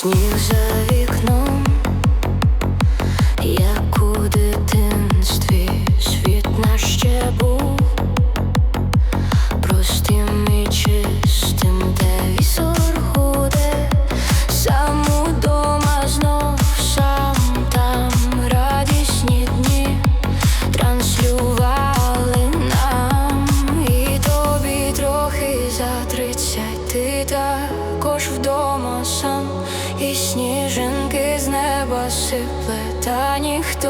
Сніг за вікном, як у світ наш ще був простим і чистим, де вісор гуде, сам удома знов сам там радісні дні транслювали нам. І тобі трохи за тридцять ти також вдома сам і сніжинки з неба сипле, та ніхто.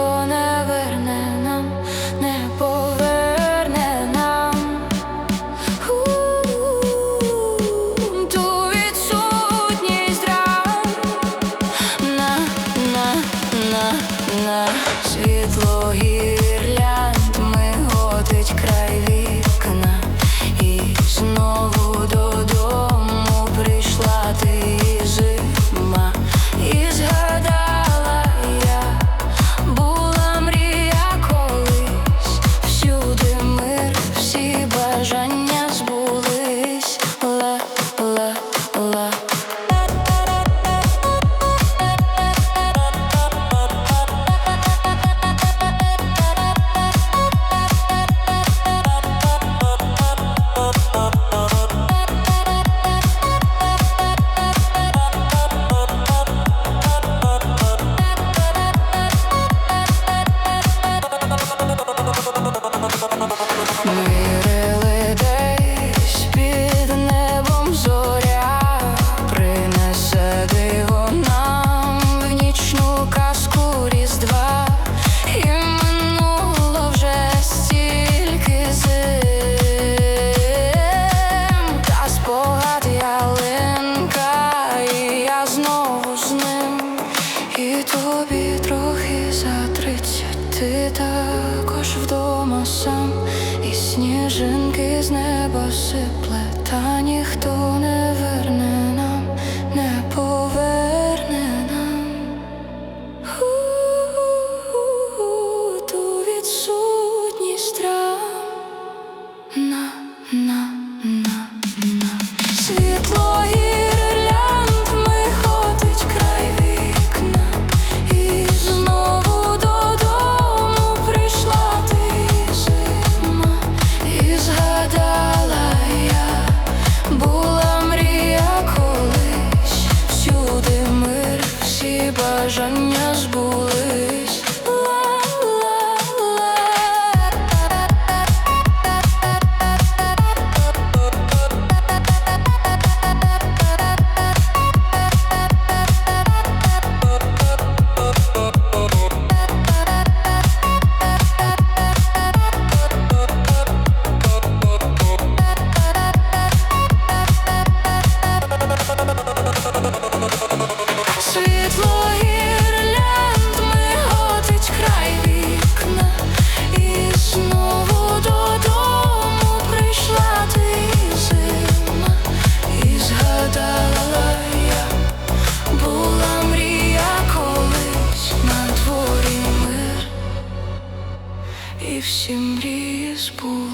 Мирили десь під небом зоря, принесе диво нам в нічну казку різдва, і минуло вже стільки зим. Та ялинка, знову з ним, і тобі трохи за тридцять ти також вдома сам сніжинки з неба сипле, та ніхто не верне нам, не поверне нам. У-у-у, ту відсутність травм на, на, бажання збулись. Всі мрії збулись.